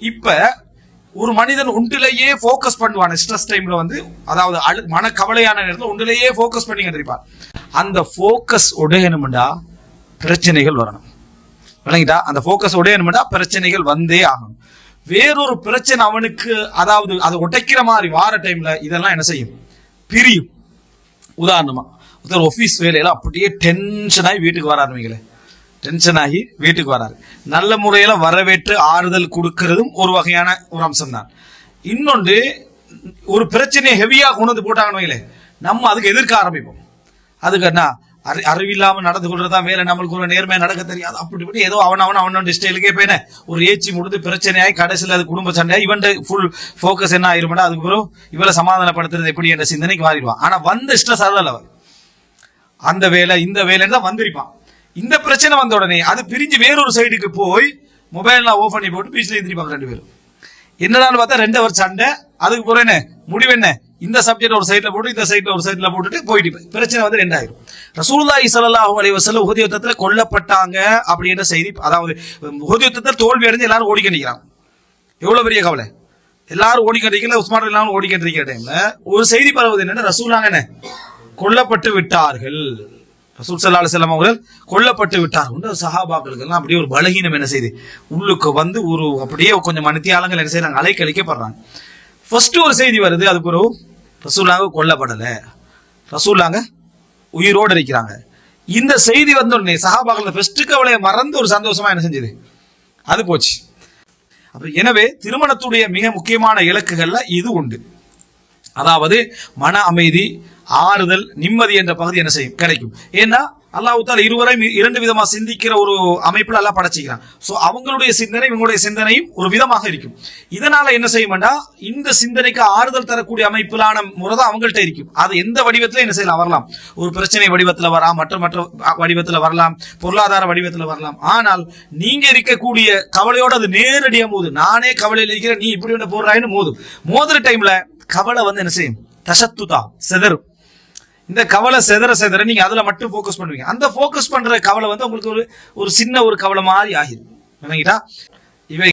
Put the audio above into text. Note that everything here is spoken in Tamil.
இப்ப ஒரு மனிதன் ஒன்றிலேயே ஃபோக்கஸ் பண்ணுவான் ஸ்ட்ரெஸ் டைம்ல வந்து அதாவது அழு மனக்கவலையான நேரத்தில் ஒன்றிலேயே ஃபோக்கஸ் பண்ணி கண்டிருப்பான் அந்த ஃபோக்கஸ் உடையணும்டா பிரச்சனைகள் வரணும். விளங்கிட்டா? அந்த ஃபோக்கஸ் உடையணும்டா பிரச்சனைகள் வந்தே ஆகணும். வேறொரு பிரச்சனை அவனுக்கு அதாவது அதை உடைக்கிற மாதிரி வார டைம்ல இதெல்லாம் என்ன செய்யும்? பிரியும். உதாரணமா ஒருத்தர் ஆஃபீஸ் வேலையில அப்படியே டென்ஷனாகி வீட்டுக்கு வர ஆரம்பிக்கல. டென்ஷன் ஆகி வீட்டுக்கு வராரு. நல்ல முறையில வரவேற்று ஆறுதல் கொடுக்கறதும் ஒரு வகையான ஒரு அம்சம் தான் இன்னொன்று ஒரு பிரச்சனையை ஹெவியா கொண்டு வந்து போட்டாங்கன்னு நம்ம அதுக்கு எதிர்க்க ஆரம்பிப்போம். அதுக்கு என்ன அறி அறிவில்லாமல் நடந்து கொள்றதா வேலை நம்மளுக்கு ஒரு நேர்மையாக நடக்க தெரியாது. அப்படி இப்படி ஏதோ அவன் அவன் அவனோட ஸ்டைலுக்கே போயினே ஒரு ஏச்சி முடிந்து பிரச்சனையாய் கடைசியில் அது குடும்ப சண்டையாக இவன் ஃபுல் ஃபோக்கஸ் என்ன ஆயிருமாடா அதுக்கு பிறகு இவளை சமாதானப்படுத்துறது எப்படி என்ற சிந்தனைக்கு மாறிடுவான். ஆனால் வந்த ஸ்ட்ரெஸ் அதில் அவர் அந்த வேலை இந்த வேலைன்னு தான் வந்திருப்பான். இந்த பிரச்சனை வந்த உடனே அது பிரிஞ்சு வேறொரு சைடுக்கு போய் மொபைல்லாம் ஓஃப் பண்ணி போட்டு பீச்ல எழுந்திருப்பாங்க ரெண்டு பேரும். என்னடான்னு பார்த்தா ரெண்டு அவர் சண்டை அதுக்கு பிறகு என்ன? முடிவு என்ன? இந்த சப்ஜெக்ட் ஒரு சைடில் போட்டு இந்த சைடுல ஒரு சைடுல போட்டுட்டு போயிட்டு பிரச்சனை வந்து ரெண்டாயிரும். ரசூலுல்லாஹி ஸல்லல்லாஹு அலைஹி வஸல்லம் உதயத்தத்தில் கொல்லப்பட்டாங்க அப்படின்ற செய்தி அதாவது உதயத்தத்தில் தோல்வி அடைஞ்சு எல்லாரும் ஓடிக்க கண்டிக்கிறாங்க எவ்வளோ பெரிய கவலை? எல்லாரும் ஓடிக்கிட்டு உஸ்மான் எல்லாரும் ஓடிக்கிட்டு கண்டிக்கிற டைம்ல ஒரு செய்தி பரவுது என்னன்னா ரசூலாங்க என்ன? கொல்லப்பட்டு விட்டார்கள். ரசூல் சல்லா அலுவலம் அவர்கள் கொல்லப்பட்டு விட்டார்கள் ஒன்று சஹாபாக்களுக்கு எல்லாம் அப்படியே ஒரு பலகீனம் என்ன செய்யுது உள்ளுக்கு வந்து ஒரு அப்படியே கொஞ்சம் மனித்தியாலங்கள் என்ன செய்யறாங்க அலைக்கழிக்கப்படுறாங்க ஃபர்ஸ்ட் ஒரு செய்தி வருது அதுக்கு ஒரு ரசூலாங்க கொல்லப்படலை. ரசூலாங்க உயிரோடு இருக்கிறாங்க. இந்த செய்தி வந்த உடனே சஹாபாக்கள் ஃபர்ஸ்ட் கவலையை மறந்து ஒரு சந்தோஷமா என்ன செஞ்சது? அது போச்சு. அப்ப எனவே திருமணத்துடைய மிக முக்கியமான இலக்குகள்ல இது உண்டு. அதாவது மன அமைதி ஆறுதல் நிம்மதி என்ற பகுதி என்ன செய்யும்? கிடைக்கும். ஏன்னா அல்லாஹால இருவரையும் இரண்டு விதமா சிந்திக்கிற ஒரு அமைப்புல எல்லாம் படைச்சிக்கிறான். சோ அவங்களுடைய சிந்தனை இவங்களுடைய சிந்தனையும் ஒரு விதமாக இருக்கும். இதனால என்ன செய்யும்டா இந்த சிந்தனைக்கு ஆறுதல் தரக்கூடிய அமைப்பிலான முறை தான் அவங்கள்ட்ட இருக்கும். அது எந்த வடிவத்துல என்ன செய்யலாம்? வரலாம். ஒரு பிரச்சனை வடிவத்துல வரலாம் மற்ற மற்ற வடிவத்துல வரலாம் பொருளாதார வடிவத்துல வரலாம். ஆனால் நீங்க இருக்கக்கூடிய கவலையோட அது நேரடியா மோது நானே கவலையில் இருக்கிறேன் நீ இப்படி ஒன்று போடுறாயின்னு மோதும். மோதுற டைம்ல கவலை வந்து என்ன செய்யும்? தசத்துதா செதறும். இந்த கவலை செதற செதற நீங்க அதுல மட்டும் ஃபோக்கஸ் பண்ணுவீங்க. அந்த ஃபோக்கஸ் பண்ற கவலை வந்து உங்களுக்கு ஒரு ஒரு சின்ன ஒரு கவலை மாதிரி ஆகிடும்